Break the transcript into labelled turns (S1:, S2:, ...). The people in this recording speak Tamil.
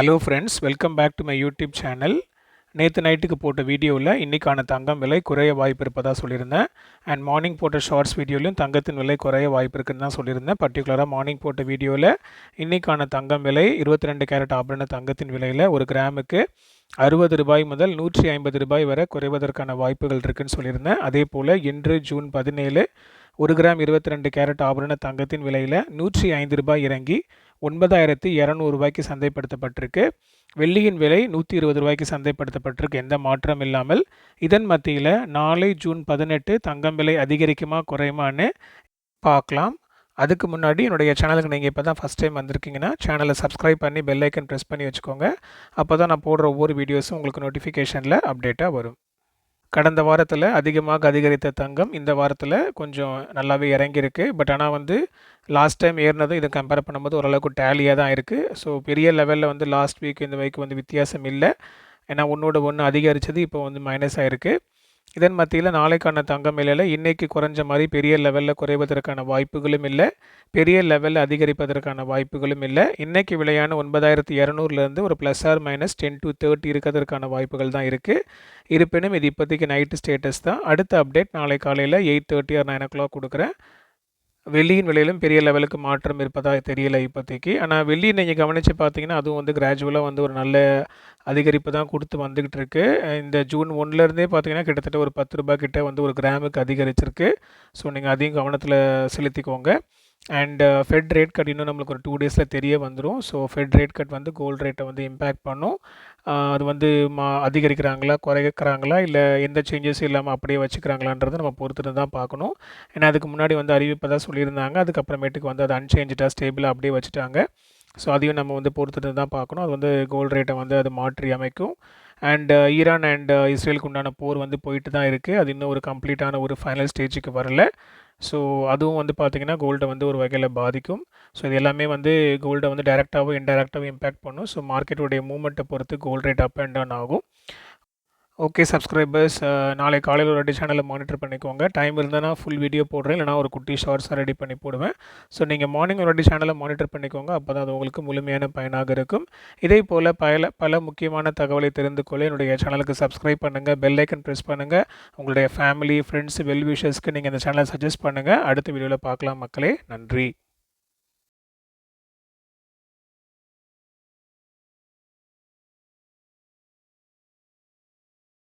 S1: Hello friends welcome back to my YouTube channel நேற்று நைட்டுக்கு போட்ட வீடியோவில் இன்றைக்கான தங்கம் விலை குறைய வாய்ப்பு இருப்பதாக சொல்லியிருந்தேன். அண்ட் மார்னிங் போட்ட ஷார்ட்ஸ் வீடியோலையும் தங்கத்தின் விலை குறைய வாய்ப்பு இருக்குன்னு தான் சொல்லியிருந்தேன். பர்டிகுலராக மார்னிங் போட்ட வீடியோவில் இன்றைக்கான தங்கம் விலை இருபத்தி ரெண்டு கேரட் ஆபரண தங்கத்தின் விலையில் ஒரு கிராமுக்கு அறுபது ரூபாய் முதல் நூற்றி ஐம்பது ரூபாய் வரை குறைவதற்கான வாய்ப்புகள் இருக்குதுன்னு சொல்லியிருந்தேன். அதே போல் இன்று ஜூன் பதினேழு ஒரு கிராம் இருபத்தி ரெண்டு கேரட் ஆபரண தங்கத்தின் விலையில் நூற்றி ஐந்து ரூபாய் இறங்கி ஒன்பதாயிரத்தி இரநூறு ரூபாய்க்கு சந்தைப்படுத்தப்பட்டிருக்கு. வெள்ளியின் விலை நூற்றி இருபது ரூபாய்க்கு சந்தைப்படுத்தப்பட்டிருக்கு. எந்த மாற்றம் இல்லாமல் இதன் மத்தியில் நாளை ஜூன் பதினெட்டு தங்கம் விலை அதிகரிக்குமா குறையுமான்னு பார்க்கலாம். அதுக்கு முன்னாடி என்னுடைய சேனலுக்கு நீங்கள் இப்போ தான் ஃபஸ்ட் டைம் வந்திருக்கீங்கன்னா சேனலை சப்ஸ்கிரைப் பண்ணி பெல் ஐக்கன் ப்ரெஸ் பண்ணி வச்சுக்கோங்க. அப்போ தான் நான் போடுற ஒவ்வொரு வீடியோஸும் உங்களுக்கு நோட்டிஃபிகேஷனில் அப்டேட்டாக வரும். கடந்த வாரத்தில் அதிகமாக அதிகரித்த தங்கம் இந்த வாரத்தில் கொஞ்சம் நல்லாவே இறங்கியிருக்கு. பட் ஆனால் வந்து லாஸ்ட் டைம் ஏறினதும் இதை கம்பேர் பண்ணும்போது ஓரளவுக்கு டேலியாக தான் இருக்குது ஸோ பெரிய லெவலில் வந்து லாஸ்ட் வீக் இந்த வீக் வந்து வித்தியாசம் இல்லை. ஏன்னா ஒன்றோட ஒன்று அதிகரித்தது இப்போ வந்து மைனஸ் ஆகிருக்கு இதன் மத்தியில் நாளைக்கான தங்கம் விலையில் இன்றைக்கி குறைஞ்ச மாதிரி பெரிய லெவலில் குறைவதற்கான வாய்ப்புகளும் இல்லை. பெரிய லெவலில் அதிகரிப்பதற்கான வாய்ப்புகளும் இல்லை. இன்றைக்கி விலையான ஒன்பதாயிரத்தி இரநூறுலேருந்து ஒரு plus or minus ten to thirty இருக்கிறதுக்கான வாய்ப்புகள் தான் இருக்குது இருப்பினும் இது இப்போதைக்கு நைட்டு ஸ்டேட்டஸ் தான். அடுத்த அப்டேட் நாளை காலையில் eight thirty or nine o'clock கொடுக்குறேன். வெள்ளியின் விலையிலும் பெரிய லெவலுக்கு மாற்றம் இருப்பதாக தெரியல இப்போதைக்கு. ஆனால் வெள்ளி நீங்கள் கவனித்து பார்த்தீங்கன்னா அதுவும் வந்து கிராஜுவலாக வந்து ஒரு நல்ல அதிகரிப்பு தான் கொடுத்து வந்துக்கிட்டு இருக்கு. இந்த ஜூன் ஒன்லேருந்தே பார்த்தீங்கன்னா கிட்டத்தட்ட ஒரு பத்து ரூபாய் கிட்ட வந்து ஒரு கிராமுக்கு அதிகரிச்சிருக்கு. ஸோ நீங்கள் அதையும் கவனத்தில் செலுத்திக்கோங்க. அண்ட் ஃபெட் ரேட் கட் இன்னும் நம்மளுக்கு ஒரு டூ டேஸில் தெரிய வந்துடும் ஸோ ஃபெட் ரேட் கட் வந்து கோல்டு ரேட்டை வந்து இம்பேக்ட் பண்ணும். அது வந்து மா அதிகரிக்கிறாங்களா குறைக்கிறாங்களா இல்லை எந்த சேஞ்சஸும் இல்லாமல் அப்படியே வச்சுக்கிறாங்களான்றதை நம்ம பொறுத்துட்டு தான் பார்க்கணும். ஏன்னா அதுக்கு முன்னாடி வந்து அறிவிப்பை தான் சொல்லியிருந்தாங்க. அதுக்கப்புறமேட்டுக்கு வந்து அது அன்சேஞ்சாக ஸ்டேபிளாக அப்படியே வச்சுட்டாங்க. ஸோ அதையும் நம்ம வந்து பொறுத்துட்டு தான் பார்க்கணும். அது வந்து கோல்டு ரேட்டை வந்து அது மாற்றி அமைக்கும். அண்ட் ஈரான் அண்ட் இஸ்ரேலுக்கு உண்டான போர் வந்து போயிட்டு தான் இருக்குது அது இன்னும் ஒரு கம்ப்ளீட்டான ஒரு ஃபைனல் ஸ்டேஜுக்கு வரல. ஸோ அதுவும் வந்து பார்த்திங்கன்னா கோல்டை வந்து ஒரு வகையில் பாதிக்கும். ஸோ இது எல்லாமே வந்து கோல்டை வந்து டைரெக்டாகவும் இன்டெரக்டாகவும் இம்பேக்ட் பண்ணும். ஸோ மார்க்கெட்டுடைய மூமெண்ட்டை பொறுத்து gold rate up and down ஆகும். ஓகே சப்ஸ்கிரைபர்ஸ் uh, நாளை காலையில் ஒரு ரெண்டு சேனலை மானிட்டர் பண்ணிக்கோங்க. டைம் இருந்தால் ஃபுல் வீடியோ போடுறேன். இல்லைனா ஒரு குட்டி ஷார்ட்ஸாக ரெடி பண்ணி போடுவேன். ஸோ நீங்கள் மார்னிங் ஒரு ரெண்டு சேனலை மானிட்டர் பண்ணிக்கோங்க. அப்போ தான் அது உங்களுக்கு முழுமையான பயனாக இருக்கும். இதே போல் பல பல முக்கியமான தகவலை தெரிந்து கொள்ள என்னுடைய சேனலுக்கு சப்ஸ்கிரைப் பண்ணுங்கள் பெல் ஐக்கன் ப்ரெஸ் பண்ணுங்கள் உங்களுடைய ஃபேமிலி ஃப்ரெண்ட்ஸ் வெல் விஷஸ்க்கு நீங்கள் இந்த சேனலை சஜஸ்ட் பண்ணுங்கள் அடுத்த வீடியோவில் பார்க்கலாம் மக்களே. நன்றி.